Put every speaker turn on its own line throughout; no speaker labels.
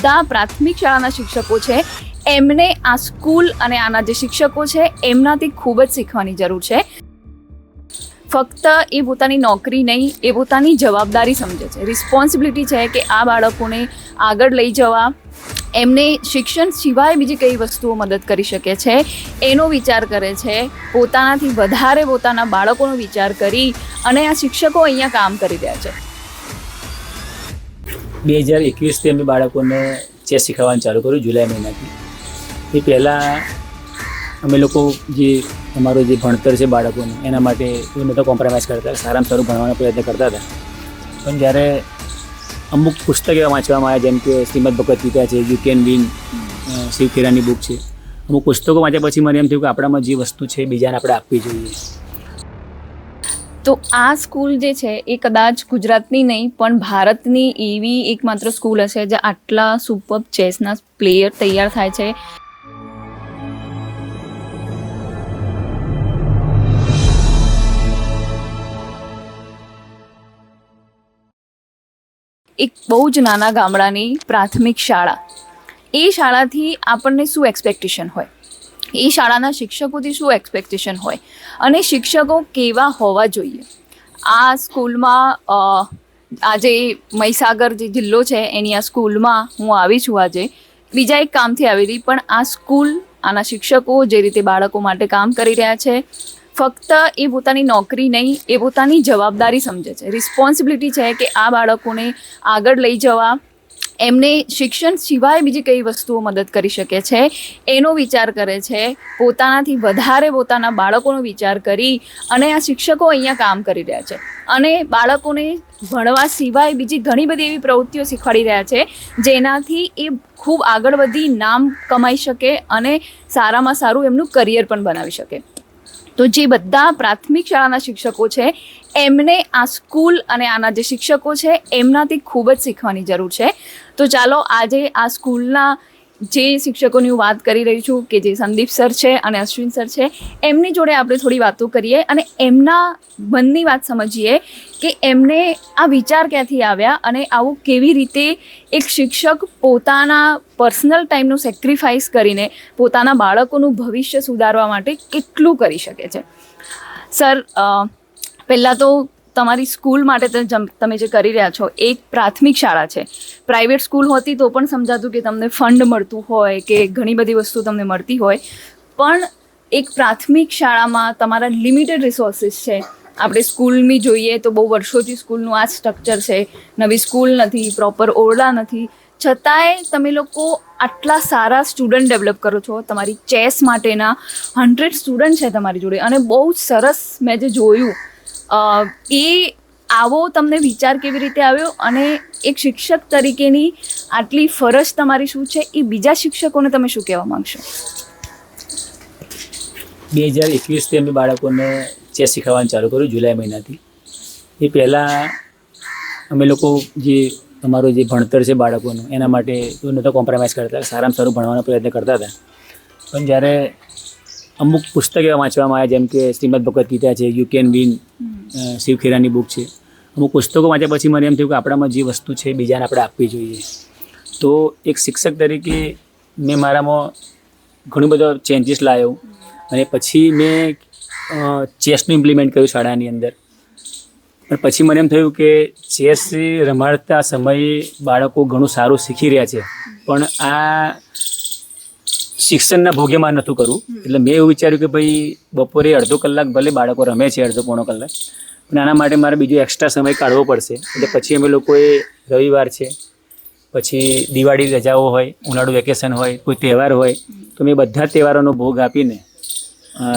બધા પ્રાથમિક શાળાના શિક્ષકો છે. એમને આ સ્કૂલ અને આના જે શિક્ષકો છે, એમનાથી ખૂબ જ શીખવાની જરૂર છે. ફક્ત એ પોતાની નોકરી નહીં, એ પોતાની જવાબદારી સમજે છે. રિસ્પોન્સિબિલિટી છે કે આ બાળકોને આગળ લઈ જવા. એમને શિક્ષણ સિવાય બીજી કઈ વસ્તુઓ મદદ કરી શકે છે? એનો વિચાર કરે છે. પોતાનાથી વધારે પોતાના બાળકોનો વિચાર કરી અને આ શિક્ષકો અહીંયા કામ કરી રહ્યા છે.
બે હજાર એકવીસથી અમે બાળકોને ચેસ શીખવવાનું ચાલુ કર્યું જુલાઈ મહિનાથી. એ પહેલાં અમે લોકો જે અમારું જે ભણતર છે બાળકોનું, એના માટે એ નહોતા કોમ્પ્રોમાઇઝ કરતા, સારામાં સારું ભણવાનો પ્રયત્ન કરતા હતા. પણ જ્યારે અમુક પુસ્તક એવા વાંચવામાં આવ્યા, જેમ કે શ્રીમદ ભગવદ ગીતા છે, યુ કેન વિન શિવ ખેરાની બુક છે. અમુક પુસ્તકો વાંચ્યા પછી મને એમ થયું કે આપણામાં જે વસ્તુ છે, બીજાને આપણે આપવી જોઈએ.
તો આ સ્કૂલ જે છે, એ કદાચ ગુજરાતની નહીં, પણ ભારતની એવી એકમાત્ર સ્કૂલ હશે જે આટલા સુપર ચેસના પ્લેયર તૈયાર થાય છે. એક બહુ જ નાના ગામડાની પ્રાથમિક શાળા. એ શાળાથી આપણને શું એક્સપેક્ટેશન હોય? એ શાળાના શિક્ષકોથી શું એક્સપેક્ટેશન હોય? અને શિક્ષકો કેવા હોવા જોઈએ? આ સ્કૂલમાં આજે મહીસાગર જે જિલ્લો છે, એની આ સ્કૂલમાં હું આવી છું આજે. બીજા એક કામથી આવી રહી, પણ આ સ્કૂલ, આના શિક્ષકો જે રીતે બાળકો માટે કામ કરી રહ્યા છે, ફક્ત એ પોતાની નોકરી નહીં, એ પોતાની જવાબદારી સમજે છે. રિસ્પોન્સિબિલિટી છે કે આ બાળકોને આગળ લઈ જવા એમને શિક્ષણ સિવાય બીજી કઈ વસ્તુઓ મદદ કરી શકે છે? એનો વિચાર કરે છે. પોતાનાથી વધારે પોતાના બાળકોનો વિચાર કરી અને આ શિક્ષકો અહીંયા કામ કરી રહ્યા છે. અને બાળકોને ભણવા સિવાય બીજી ઘણી બધી એવી પ્રવૃત્તિઓ શીખવાડી રહ્યા છે, જેનાથી એ ખૂબ આગળ વધી, નામ કમાઈ શકે અને સારામાં સારું એમનું કરિયર પણ બનાવી શકે. તો જે બધા પ્રાથમિક શાળાના શિક્ષકો છે, એમને આ સ્કૂલ અને આના જે શિક્ષકો છે, એમનાથી ખૂબ જ શીખવાની જરૂર છે. તો ચાલો આજે આ સ્કૂલના જે શિક્ષકોની હું વાત કરી રહી છું કે જે સંદીપ સર છે અને અશ્વિન સર છે, એમની જોડે આપણે થોડી વાતો કરીએ અને એમના મનની વાત સમજીએ કે એમને આ વિચાર ક્યાંથી આવ્યા અને આવું કેવી રીતે એક શિક્ષક પોતાના પર્સનલ ટાઈમનું સેક્રિફાઈસ કરીને પોતાના બાળકોનું ભવિષ્ય સુધારવા માટે કેટલું કરી શકે છે. સર પહેલાં તો તમારી સ્કૂલ માટે તમે જે કરી રહ્યા છો, એક પ્રાથમિક શાળા છે. પ્રાઇવેટ સ્કૂલ હોતી તો પણ સમજાતું કે તમને ફંડ મળતું હોય, કે ઘણી બધી વસ્તુ તમને મળતી હોય. પણ એક પ્રાથમિક શાળામાં તમારા લિમિટેડ રિસોર્સિસ છે. આપણે સ્કૂલની જોઈએ તો બહુ વર્ષોથી સ્કૂલનું આ સ્ટ્રક્ચર છે. નવી સ્કૂલ નથી પ્રોપર ઓરડા નથી. છતાંય તમે લોકો આટલા સારા સ્ટુડન્ટ ડેવલપ કરો છો. તમારી ચેસ માટેના હંડ્રેડ સ્ટુડન્ટ છે તમારી જોડે. અને બહુ સરસ મેં જે જોયું એ આવો તમને વિચાર કેવી રીતે આવ્યો અને એક શિક્ષક તરીકેની આટલી ફરજ તમારી શું છે? એ બીજા શિક્ષકોને તમે શું કહેવા માંગશો?
બે હજાર એકવીસથી અમે બાળકોને ચેસ શીખવવાનું ચાલુ કર્યું જુલાઈ મહિનાથી. એ પહેલાં અમે લોકો જે અમારું જે ભણતર છે બાળકોનું, એના માટે નહોતા કોમ્પ્રોમાઇઝ કરતા, સારામાં સારું ભણવાનો પ્રયત્ન કરતા હતા. પણ જ્યારે અમુક પુસ્તક એવા વાંચવામાં આવ્યા જેમ કે શ્રીમદ ભગવદ્ ગીતા છે યુ કેન વિન શિવખેરાની બુક છે. અમુક પુસ્તકો વાંચ્યા પછી મને એમ થયું કે આપણામાં જે વસ્તુ છે બીજાને આપણે આપવી જોઈએ. તો એક શિક્ષક તરીકે મેં મારામાં ઘણું બધો ચેન્જીસ લાવ્યો અને પછી મેં ચેસનું ઇમ્પ્લિમેન્ટ કર્યું શાળાની અંદર. પણ પછી મને એમ થયું કે ચેસ રમાડતા સમયે બાળકો ઘણું સારું શીખી રહ્યા છે. પણ આ શિક્ષણના ભોગેમાં નહોતું કરવું એટલે મેં એવું વિચાર્યું કે ભાઈ બપોરે અડધો કલાક ભલે બાળકો રમે છે અડધો પોણો કલાક પણ આના માટે મારે બીજો એક્સ્ટ્રા સમય કાઢવો પડશે. એટલે પછી અમે લોકોએ રવિવાર છે પછી દિવાળી રજાઓ હોય ઉનાળુ વેકેશન હોય કોઈ તહેવાર હોય તો મેં બધા તહેવારોનો ભોગ આપીને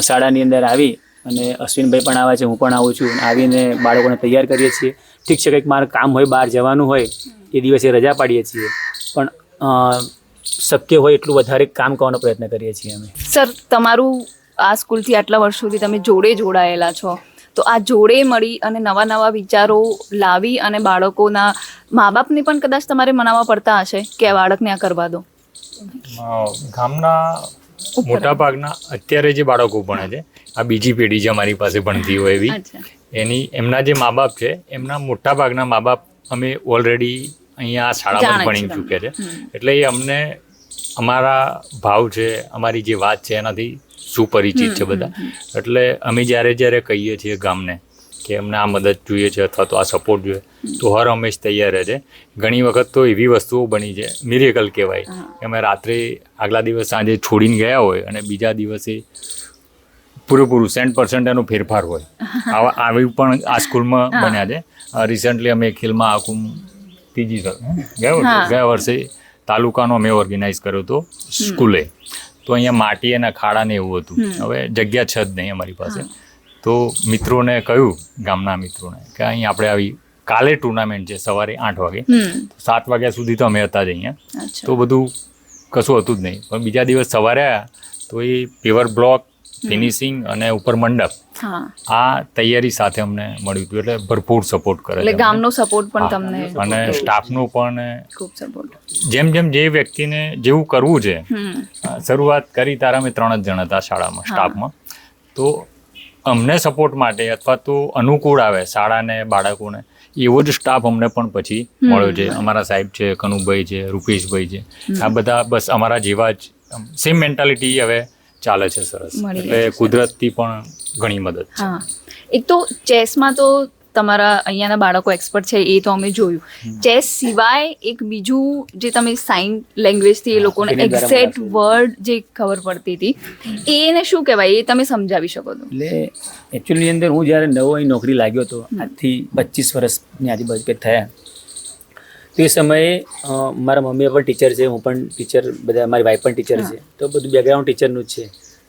શાળાની અંદર આવી અને અશ્વિનભાઈ પણ આવે છે હું પણ આવું છું આવીને બાળકોને તૈયાર કરીએ છીએ. ઠીક છે કંઈક મારે કામ હોય બહાર જવાનું હોય એ દિવસે રજા પાડીએ છીએ. પણ શક્ય હોય એટલું વધારે કામ કરવાનો પ્રયત્ન કરીએ છીએ અમે.
સર તમારું આ સ્કૂલથી આટલા વર્ષોથી તમે જોડે જોડાયેલા છો. તો આ જોડે મળી અને નવા નવા વિચારો લાવી અને બાળકોના મા બાપને પણ કદાચ તમારે મનાવવા પડતા હશે કે આ બાળકને આ કરવા દો.
ગામના મોટા ભાગના અત્યારે જે બાળકો ભણે છે આ બીજી પેઢી જે અમારી પાસે ભણતી હોય એવી એની એમના જે મા બાપ છે એમના મોટા ભાગના મા બાપ અમે ઓલરેડી અહીંયા આ શાળામાં ભણી
ચૂકે
ચૂક્યા છે. એટલે એ અમને અમારા ભાવ છે અમારી જે વાત છે એનાથી સુપરિચિત છે બધા. એટલે અમે જ્યારે જ્યારે કહીએ છીએ ગામને કે અમને આ મદદ જોઈએ છે અથવા તો આ સપોર્ટ જોઈએ તો હર હંમેશ તૈયાર રહે છે. ઘણી વખત તો એવી વસ્તુઓ બની છે મિરેકલ કહેવાય કે અમે રાત્રે આગલા દિવસ સાંજે છોડીને ગયા હોય અને બીજા દિવસે પૂરેપૂરું સેન્ટ પર્સન્ટ એનો ફેરફાર હોય. આવા આવી પણ આ સ્કૂલમાં બન્યા છે. રિસન્ટલી અમે ખેલમાં આખું ત્રીજી ગયા વર્ષે ગયા વર્ષે તાલુકાનો અમે ઓર્ગેનાઇઝ કર્યો હતો સ્કૂલે. તો અહીંયા માટી અને ખાડા ને એવું હતું. હવે જગ્યા છે જ નહીં અમારી પાસે. તો મિત્રોને કહ્યું ગામના મિત્રોને કે અહીં આપણે આવી કાલે ટુર્નામેન્ટ છે સવારે આઠ વાગે. સાત વાગ્યા સુધી તો અમે હતા જ અહીંયા. તો બધું કશું હતું જ નહીં. પણ બીજા દિવસ સવારે આવ્યા તો એ પેવર બ્લોક ફિનિશિંગ અને ઉપર મંડપ. આ તૈયારી સાથે અમને મળ્યું હતું એટલે ભરપૂર સપોર્ટ કરે
એટલે ગામનો સપોર્ટ પણ તમને
અને સ્ટાફનો પણ
ખૂબ સપોર્ટ
જેમ જેમ જે વ્યક્તિને જેવું કરવું છે શરૂઆત કરી તારા અમે ત્રણ જ જણ હતા શાળામાં સ્ટાફમાં તો અમને સપોર્ટ માટે અથવા તો અનુકૂળ આવે શાળાને બાળકોને એવો જ સ્ટાફ અમને પણ પછી મળ્યો છે. અમારા સાહેબ છે કનુભાઈ છે રૂપેશભાઈ છે. આ બધા બસ અમારા જેવા જ સેમ મેન્ટાલિટી હવે ચાલે છે સરસ. એટલે. કુદરતથી પણ ઘણી મદદ છે.
હા. એક તો ચેસમાં તો તમારા અહીંયાના બાળકો એક્સપર્ટ છે એ તો અમે જોયું. ચેસ સિવાય એક બીજું જે તમે સાઇન લેંગ્વેજથી એ લોકોને એક્ઝેક્ટ વર્ડ જે ખબર પડતી હતી એને શું કહેવાય? એ તમે સમજાવી શકો તો.
એટલે એકચ્યુઅલી અંદર હું જ્યારે નવો અહીં નોકરી લાગ્યો હતો આજથી પચીસ વર્ષની આજુબાજુ કે થયા. તો સમયે મારા મમ્મી પણ ટીચર છે હું પણ ટીચર બધા મારી વાઈફ પણ ટીચર છે. તો બધું બેકગ્રાઉન્ડ ટીચરનું જ છે.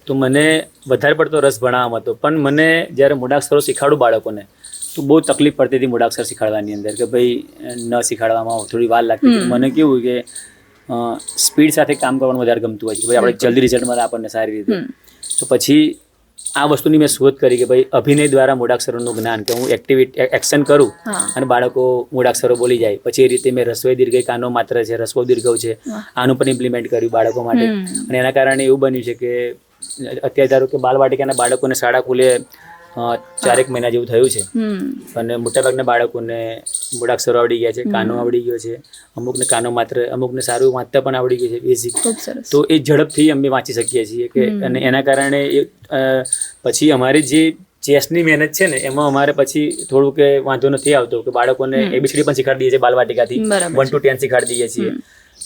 તો મને વધારે પડતો રસ ભણાવવામાં હતો. પણ મને જ્યારે મૂળાક્ષરો શીખવાડું બાળકોને તો બહુ તકલીફ પડતી હતી મૂળાક્ષર શીખવાડવાની અંદર કે ભાઈ ન શીખવાડવામાં થોડી વાર લાગતી. મને કેવું કે સ્પીડ સાથે કામ કરવાનું વધારે ગમતું હોય છે. ભાઈ આપણે જલ્દી રિઝલ્ટ મળે આપણને સારી રીતે. તો પછી આ વસ્તુની મેં શોધ કરી કે ભાઈ અભિનય દ્વારા મૂળાક્ષરોનું જ્ઞાન કે હું એક્ટિવિટી એક્શન કરું અને બાળકો મૂળાક્ષરો બોલી જાય. પછી એ રીતે મેં રસોઈ દીર્ઘ કાનો માત્ર છે રસવો દીર્ઘવ છે આનું પણ ઇમ્પ્લિમેન્ટ કર્યું બાળકો માટે. અને એના કારણે એવું બન્યું છે કે અત્યારે ધારો કે બાલવાટિકાના બાળકોને શાળા ખુલે ચારેક મહિના જેવું થયું છે. અને મોટાભાગના બાળકોને મૂળાક્ષરો આવડી ગયા છે કાનો આવડી ગયો છે. અમુકને કાનો માત્ર અમુકને સારું વાંચતા પણ આવડી ગયું છે બેઝિક તો એ ઝડપથી અમે વાંચી શકીએ છીએ કે અને એના કારણે એ પછી અમારી જે ચેસની મહેનત છે ને એમાં અમારે પછી થોડું કે વાંધો નથી આવતો કે બાળકોને એબીસીડી પણ શીખવાડી દઈએ છીએ બાલવાટિકાથી વન ટુ ટેન શીખવાડી દઈએ છીએ.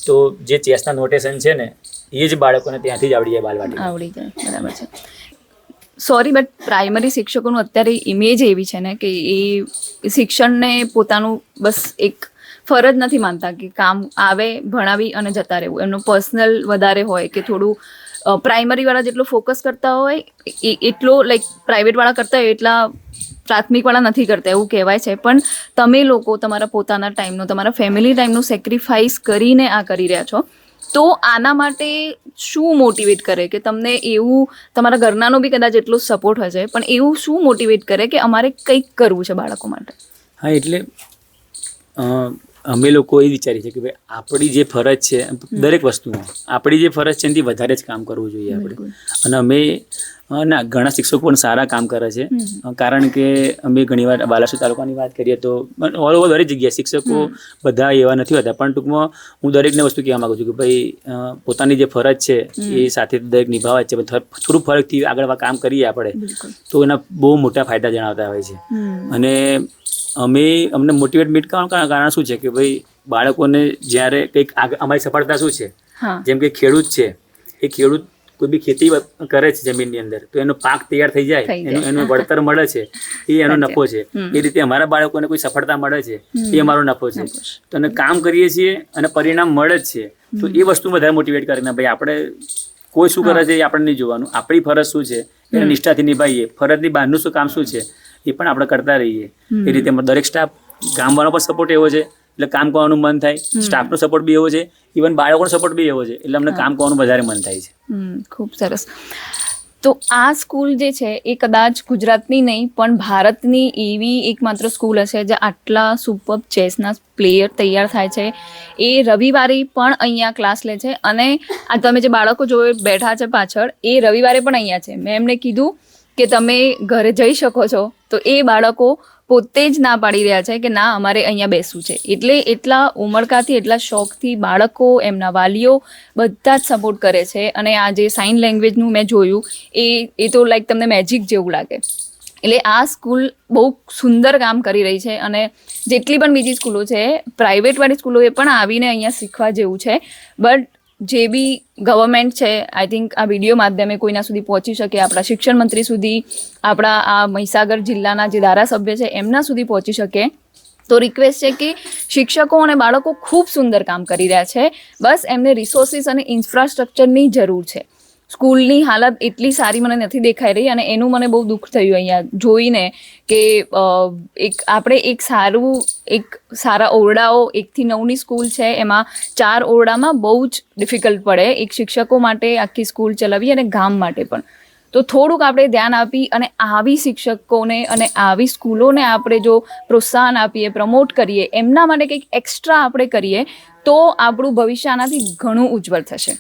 તો જે ચેસના નોટેશન છે ને એ જ બાળકોને ત્યાંથી જ આવડી જાય બાલવાટી
આવડી જાય. બરાબર છે. સોરી બટ પ્રાઇમરી શિક્ષકોનું અત્યારે ઇમેજ એવી છે ને કે એ શિક્ષણને પોતાનું બસ એક ફરજ નથી માનતા કે કામ આવે, ભણાવી અને જતા રહેવું. એમનું પર્સનલ વધારે હોય કે થોડું પ્રાઇમરીવાળા જેટલો ફોકસ કરતા હોય, એ, એટલો લાઈક પ્રાઇવેટવાળા કરતા હોય, એટલા પ્રાથમિકવાળા નથી કરતા, એવું કહેવાય છે. પણ તમે લોકો તમારા પોતાના ટાઈમનો તમારા ફેમિલી ટાઈમનું સેક્રિફાઈસ કરીને આ કરી રહ્યા છો. તો આના માટે શું મોટિવેટ કરે કે તમને એવું, તમારા ઘરનાનો બી કદાચ એટલો સપોર્ટ હશે, પણ એવું શું મોટિવેટ કરે કે અમારે કંઈક કરવું છે બાળકો માટે?
હા, એટલે અમે લોકો એ વિચારીએ છીએ કે ભાઈ આપણી જે ફરજ છે દરેક વસ્તુમાં આપણી જે ફરજ છે એનાથી વધારે જ કામ કરવું જોઈએ આપણે. અને અમે ના ઘણા શિક્ષકો પણ સારા કામ કરે છે. કારણ કે અમે ઘણીવાર બાલાસોર તાલુકાની વાત કરીએ તો ઓલ ઓવર દરેક જગ્યાએ શિક્ષકો બધા એવા નથી હોતા. પણ ટૂંકમાં હું દરેકને વસ્તુ કહેવા માંગુ છું કે ભાઈ પોતાની જે ફરજ છે એ સાથે દરેક નિભાવે છે. થોડું ફરકથી આગળ કામ કરીએ આપણે તો એના બહુ મોટા ફાયદા જણાવતા હોય છે. અને અમે અમને મોટિવેટ મીટ કરવાનું કારણ શું છે કે ભાઈ બાળકોને જ્યારે કંઈક અમારી સફળતા શું છે? જેમ કે ખેડૂત છે એ ખેડૂત કોઈ બી ખેતી કરે છે જમીનની અંદર તો એનો પાક તૈયાર થઈ જાય
થઈ જાય.
એનું એનું વળતર મળે છે એ એનો નફો છે. એ રીતે અમારા બાળકોને કોઈ સફળતા મળે છે એ અમારો નફો છે. તો અને કામ કરીએ છીએ અને પરિણામ મળે જ છે. તો એ વસ્તુ વધારે મોટિવેટ કરે ને ભાઈ આપણે કોઈ શું કરે છે એ આપણે નહીં જોવાનું. આપણી ફરજ શું છે? એને નિષ્ઠાથી નિભાઈએ ફરજની બહારનું શું કામ શું છે? એ પણ આપણે કરતા રહીએ. એ રીતે દરેક સ્ટાફ ગામવાળાનો પણ સપોર્ટ એવો છે એટલે કામ કરવાનું મન થાય. સ્ટાફનો સપોર્ટ બી એવો છે ઇવન બાળકોનો સપોર્ટ બી એવો છે એટલે અમને કામ કરવાનું વધારે મન થાય છે.
ખૂબ સરસ. તો આ સ્કૂલ જે છે એ કદાચ ગુજરાતની નહીં પણ ભારતની એવી એકમાત્ર સ્કૂલ હશે જે આટલા સુપર ચેસના પ્લેયર તૈયાર થાય છે. એ રવિવારે પણ અહીંયા ક્લાસ લે છે અને આ તમે જે બાળકો જો બેઠા છે પાછળ એ રવિવારે પણ અહીંયા છે. મેં એમને કીધું કે તમે ઘરે જઈ શકો છો, તો એ બાળકો પોતે જ ના પાડી રહ્યા છે કે ના, અમારે અહીંયા બેસવું છે. એટલે એટલા ઉમળકાથી, એટલા શોખથી બાળકો, એમના વાલીઓ બધા જ સપોર્ટ કરે છે. અને આ જે સાઇન લેંગ્વેજનું મેં જોયું, એ એ તો લાઈક તમને મેજિક જેવું લાગે. એટલે આ સ્કૂલ બહુ સુંદર કામ કરી રહી છે અને જેટલી પણ બીજી સ્કૂલો છે પ્રાઇવેટવાળી સ્કૂલોએ પણ આવીને અહીંયા શીખવા જેવું છે. બટ જે બી ગવર્મેન્ટ છે આઈ થિંક આ વીડિયો માધ્યમે કોઈના સુધી પહોંચી શકે, આપણા શિક્ષણ મંત્રી સુધી, આપણા આ મહીસાગર જિલ્લાના જે ધારાસભ્ય છે, એમના સુધી પહોંચી શકે. તો રિક્વેસ્ટ છે કે શિક્ષકો અને બાળકો ખૂબ સુંદર કામ કરી રહ્યા છે. બસ એમને રિસોર્સિસ અને ઇન્ફ્રાસ્ટ્રક્ચરની જરૂર છે. સ્કૂલની હાલત એટલી સારી મને નથી દેખાઈ રહી અને એનું મને બહુ દુઃખ થયું અહીંયા જોઈને કે એક, આપણે એક સારું, એક સારા ઓરડાઓ એકથી નવની સ્કૂલ છે, એમાં ચાર ઓરડામાં બહુ જ ડિફિકલ્ટ પડે, એક શિક્ષકો માટે આખી સ્કૂલ ચલાવી અને ગામ માટે પણ. તો થોડુંક આપણે ધ્યાન આપી અને આવી શિક્ષકોને અને આવી સ્કૂલોને આપણે જો પ્રોત્સાહન આપીએ, પ્રમોટ કરીએ, એમના માટે કંઈક એક્સ્ટ્રા આપણે કરીએ, તો આપણું ભવિષ્ય આનાથી ઘણું ઉજ્જવળ થશે.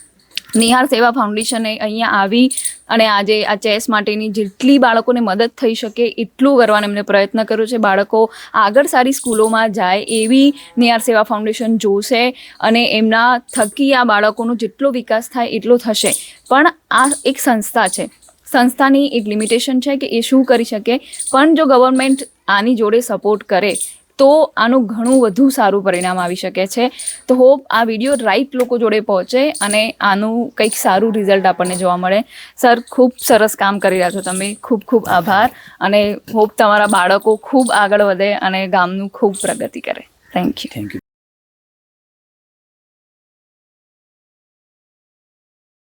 નિહાર સેવા ફાઉન્ડેશને અહીંયા આવી અને આજે આ ચેસ માટેની જેટલી બાળકોને મદદ થઈ શકે એટલું કરવાનો એમને પ્રયત્ન કર્યો છે. બાળકો આગળ સારી સ્કૂલોમાં જાય એવી નિહાર સેવા ફાઉન્ડેશન જોશે અને એમના થકી આ બાળકોનો જેટલો વિકાસ થાય એટલો થશે. પણ આ એક સંસ્થા છે. સંસ્થાની એક લિમિટેશન છે કે એ શું કરી શકે? પણ જો ગવર્મેન્ટ આની જોડે સપોર્ટ કરે તો આનું ઘણું વધુ સારું પરિણામ આવી શકે છે. તો હોપ આ વીડિયો રાઈટ લોકો જોડે પહોંચે અને આનું કંઈક સારું રિઝલ્ટ આપણને જોવા મળે. સર ખૂબ સરસ કામ કરી રહ્યા છો તમે. ખૂબ ખૂબ આભાર અને હોપ તમારા બાળકો ખૂબ આગળ વધે અને ગામનું ખૂબ પ્રગતિ કરે. Thank you
thank you